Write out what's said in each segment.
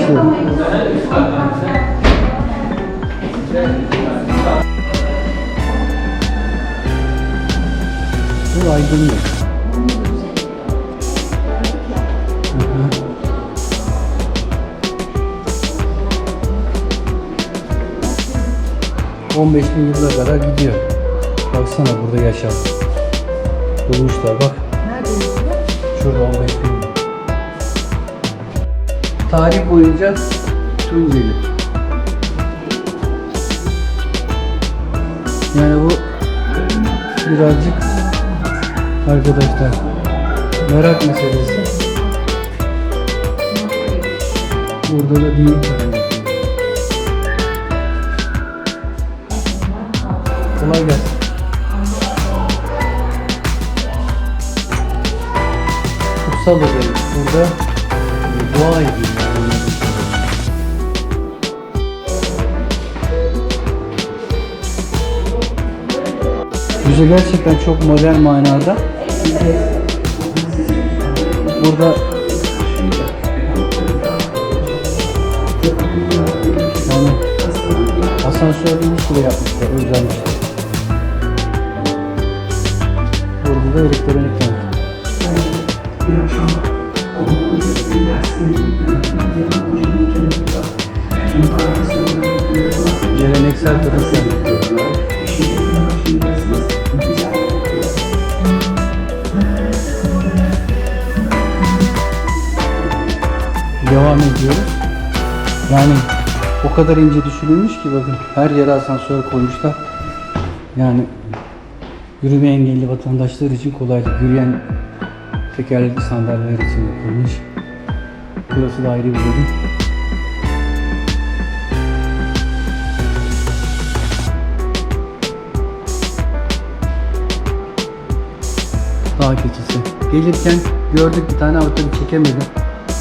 başladı. Bu aydınlık. Hı. ...15 bin yıla kadar gidiyor. Baksana burada yaşam. Bulmuşlar bak. Şurada 15 bin. Tarih boyunca Tunceli. Yani bu birazcık arkadaşlar merak meselesi. Burada da tabii. Kolay gelsin. Kutsal odayı burada dua ediyor. Müze gerçekten çok modern manada. Burada yani asansör iniş bile yapmışlar, özelmişler. Burada da elektronik var. Geleneksel tarafı. O kadar ince düşünülmüş ki bakın her yere asansör koymuşlar. Yani yürüme engelli vatandaşlar için kolaylık. Yürüyen tekerlekli sandalyeler için yapılmış. Burası da ayrı bir bölüm. Dağ keçisi. Gelirken gördük bir tane ama tabii çekemedim.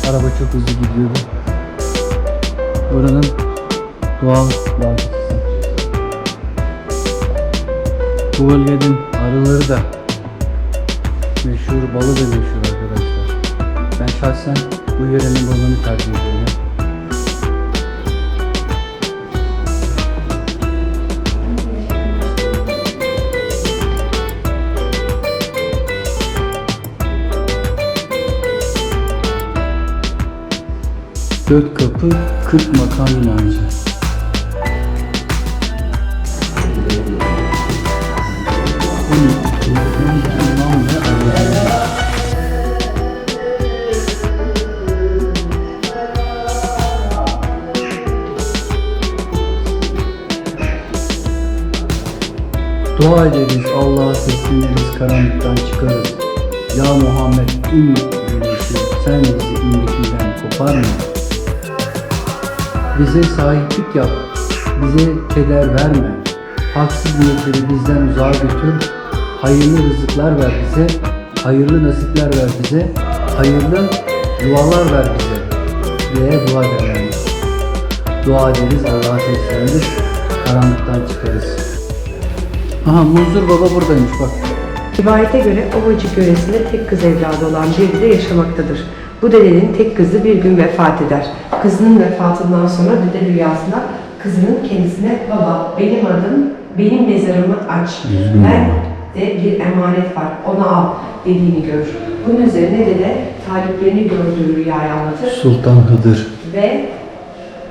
Araba çok hızlı gidiyordu. Buranın doğal keçisi. Bu bölgenin arıları da meşhur, balı da meşhur arkadaşlar. Ben şahsen bu yörenin balını tercih ediyorum. Dört kapı, kırk makam inancı. Dua ederiz, Allah'a sesleniriz, karanlıktan çıkarız. Ya Muhammed in güneşi, sen bizi indikinden koparma. Bize sahiplik yap, bize keder verme. Haksız niyetleri bizden uzağa götür. Hayırlı rızıklar ver bize, hayırlı nasipler ver bize, hayırlı dualar ver bize diye dua ederler. Dua ederiz, Allah'a sesleniriz, karanlıktan çıkarız. Aha Muzur Baba buradaymış bak. Rivayete göre Ovacık yöresinde tek kız evladı olan bir dede yaşamaktadır. Bu dedenin tek kızı bir gün vefat eder. Kızının vefatından sonra dede rüyasında kızının kendisine baba benim adım benim mezarımı aç. Ben baba." de bir emanet var onu al dediğini görür. Bunun üzerine dede taliplerini gördüğü rüyayı anlatır Sultan Hıdır. ve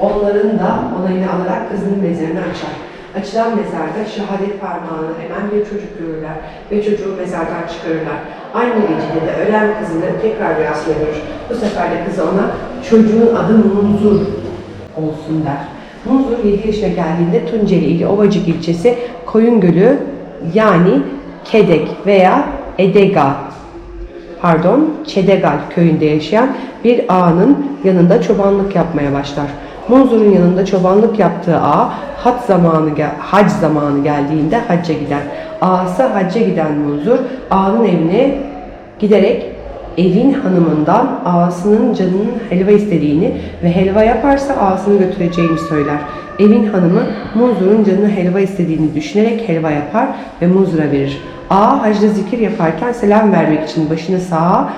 onların da onayını alarak kızının mezarını açar. Açılan mezarda şehadet parmağını hemen bir çocuk görürler ve çocuğu mezardan çıkarırlar. Aynı gecede de ölen kızını tekrar rüyasında görür. Bu sefer de kızı ona çocuğun adı Munzur olsun der. Munzur 7 yaşına geldiğinde Tunceli ili Ovacık ilçesi Koyun Gölü yani Kedek veya Edega pardon, Çedegal köyünde yaşayan bir ağanın yanında çobanlık yapmaya başlar. Munzur'un yanında çobanlık yaptığı ağa hac zamanı hac zamanı geldiğinde hacca gider. Ağası hacca giden Munzur ağanın evine giderek evin hanımından ağasının canının helva istediğini ve helva yaparsa ağasını götüreceğini söyler. Evin hanımı Munzur'un canını helva istediğini düşünerek helva yapar ve Munzur'a verir. Ağa hacda zikir yaparken selam vermek için başını sağa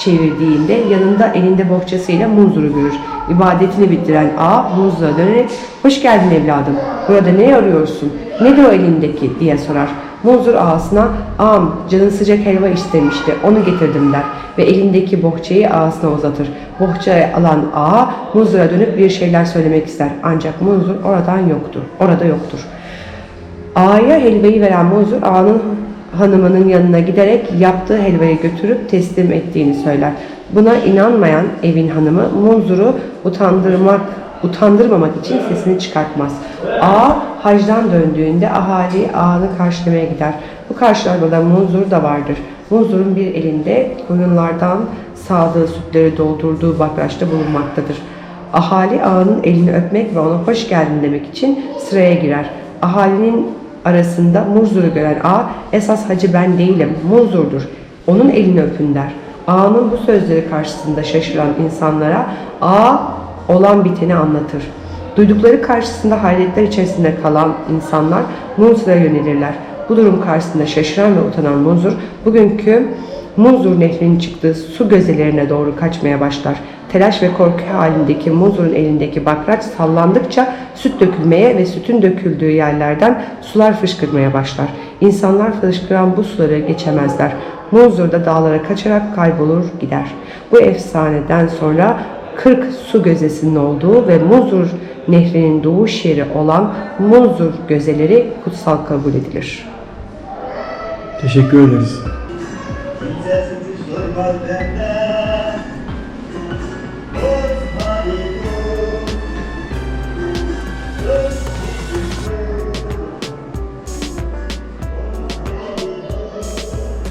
çevirdiğinde yanında elinde bohçasıyla Munzur'u görür. İbadetini bitiren ağa Munzur'a dönerek ''Hoş geldin evladım, burada ne arıyorsun, nedir o elindeki?'' diye sorar. Munzur ağasına ''Ağam canın sıcak helva istemişti, onu getirdim.'' der ve elindeki bohçayı ağasına uzatır. Bohçayı alan ağa Munzur'a dönüp bir şeyler söylemek ister ancak Munzur oradan yoktur, orada yoktur. Ağaya helvayı veren Munzur ağanın hanımının yanına giderek yaptığı helvayı götürüp teslim ettiğini söyler. Buna inanmayan evin hanımı Munzur'u utandırmak utandırmamak için sesini çıkartmaz. Ağa hacdan döndüğünde ahali ağanı karşılamaya gider. Bu karşılamada Munzur da vardır. Munzur'un bir elinde koyunlardan sağdığı sütleri doldurduğu bakraçta bulunmaktadır. Ahali ağanın elini öpmek ve ona hoş geldin demek için sıraya girer. Ahalinin arasında Munzur'u gören ağa esas hacı ben değilim Munzur'dur. Onun elini öpün der. Ağanın bu sözleri karşısında şaşıran insanlara ağa olan biteni anlatır. Duydukları karşısında hayretler içerisinde kalan insanlar Munzur'a yönelirler. Bu durum karşısında şaşıran ve utanan Munzur bugünkü Munzur nehrinin çıktığı su gözelerine doğru kaçmaya başlar. Telaş ve korku halindeki Munzur'un elindeki bakraç sallandıkça süt dökülmeye ve sütün döküldüğü yerlerden sular fışkırmaya başlar. İnsanlar fışkıran bu suları geçemezler. Munzur da dağlara kaçarak kaybolur gider. Bu efsaneden sonra 40 su gözesinin olduğu ve Munzur nehrinin doğuş yeri olan Munzur gözeleri kutsal kabul edilir. Teşekkür ederiz.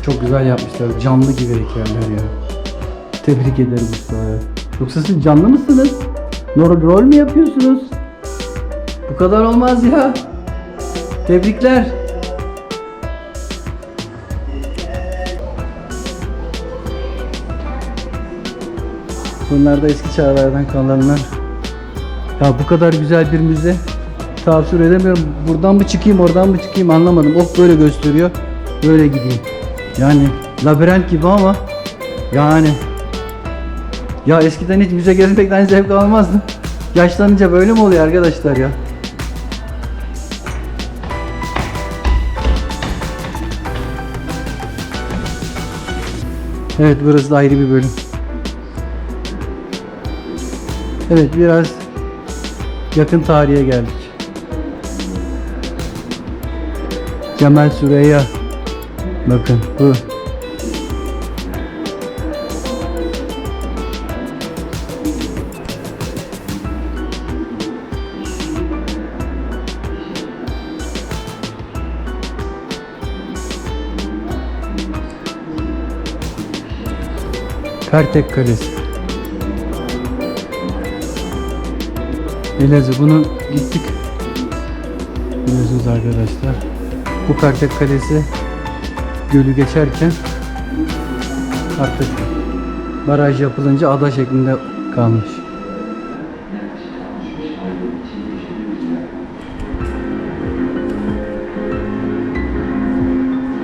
Çok güzel yapmışlar. Canlı gibi heykeller ya. Tebrik ederim Mustafa. Yoksa siz canlı mısınız? Rol, rol mü yapıyorsunuz? Bu kadar olmaz ya. Tebrikler. Bunlar da eski çağlardan kalanlar. Ya bu kadar güzel bir müze tavsiye edemiyorum. Buradan mı çıkayım, oradan mı çıkayım anlamadım. Ok böyle gösteriyor. Böyle gideyim. Yani labirent gibi ama yani ya eskiden hiç müze gezmekten zevk almazdım. Yaşlanınca böyle mi oluyor arkadaşlar ya? Evet burası da ayrı bir bölüm. Evet biraz yakın tarihe geldik. Cemal Süreyya. Bakın bu. Pertek Kalesi. Elazığ bunu gittik. Biliyorsunuz arkadaşlar. Bu Pertek Kalesi gölü geçerken artık baraj yapılınca ada şeklinde kalmış.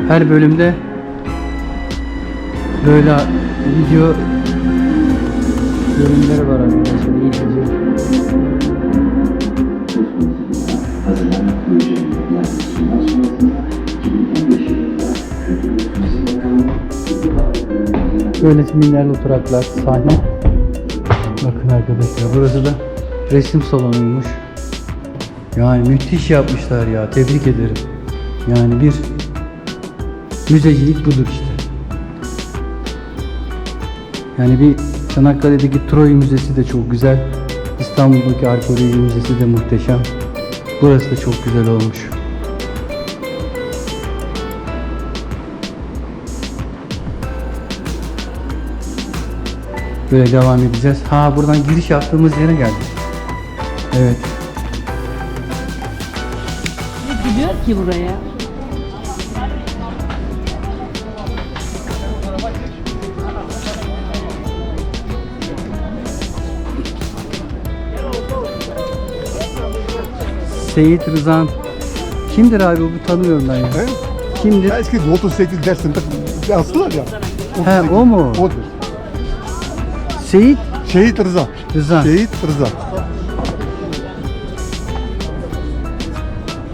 Her bölümde böyle video bölümleri var arkadaşlar. İyice hazırlanan projenin yapılmasından sonrasında 2015 yılında Kültür ve Turizm Bakanlığı Böyle minderli oturaklar, sahne. Bakın arkadaşlar burası da resim salonuymuş. Yani müthiş yapmışlar ya. Tebrik ederim. Yani bir müzecilik budur işte. Yani bir Çanakkale'deki Troy Müzesi de çok güzel. İstanbul'daki Arkeoloji Müzesi de muhteşem. Burası da çok güzel olmuş. Böyle devam edeceğiz. Ha buradan giriş yaptığımız yere geldik. Evet. Gidiyor ki buraya. Seyit Rızan. Kimdir abi bu tanımıyorum ben ya. He? Kimdir? Ya eski 38 dersinde yazdılar ya. He o mu? Odur. Seyit Şehit Rıza. Rıza. Şehit Rıza.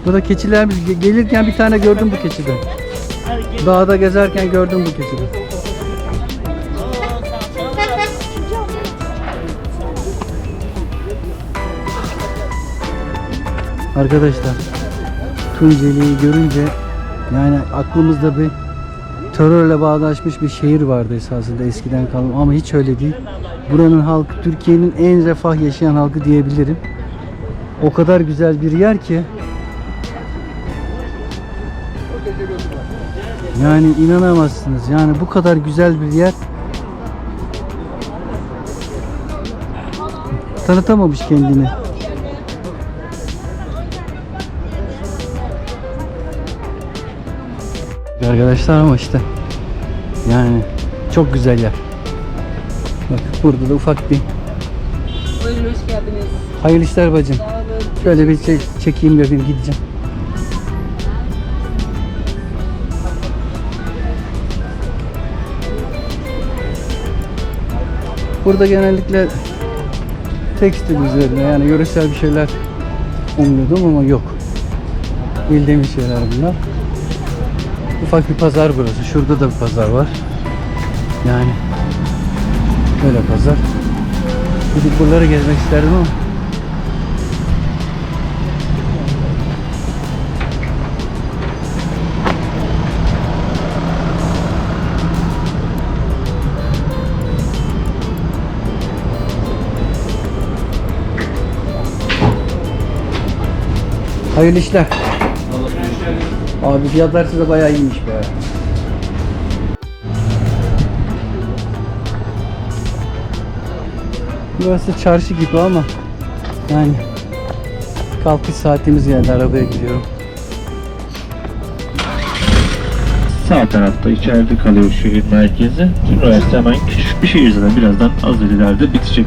Bu da keçilerimiz. Ge- Gelirken bir tane gördüm bu keçiden. Dağda gezerken gördüm bu keçiden. Arkadaşlar Tunceli'yi görünce yani aklımızda bir terörle bağdaşmış bir şehir vardı esasında eskiden kalma ama hiç öyle değil. Buranın halkı Türkiye'nin en refah yaşayan halkı diyebilirim. O kadar güzel bir yer ki yani inanamazsınız. Yani bu kadar güzel bir yer tanıtamamış kendini. Arkadaşlar ama işte yani çok güzel yer. Bak burada da ufak bir Buyurun hoş geldiniz. hayırlı işler bacım. Şöyle bir şey çekeyim yapayım gideceğim. Burada genellikle tekstil üzerine yani yöresel bir şeyler umuyordum ama yok. Bildiğim şeyler bunlar. Ufak bir pazar burası. Şurada da bir pazar var. Yani böyle pazar. Gidip buraları gezmek isterdim ama Hayırlı işler. Abi fiyatlar size bayağı iyiymiş be. Burası çarşı gibi ama yani kalkış saatimiz geldi arabaya gidiyorum. Sağ tarafta içeride kalıyor şehir merkezi. Üniversite hemen küçük bir şehir zaten birazdan az ileride bitecek.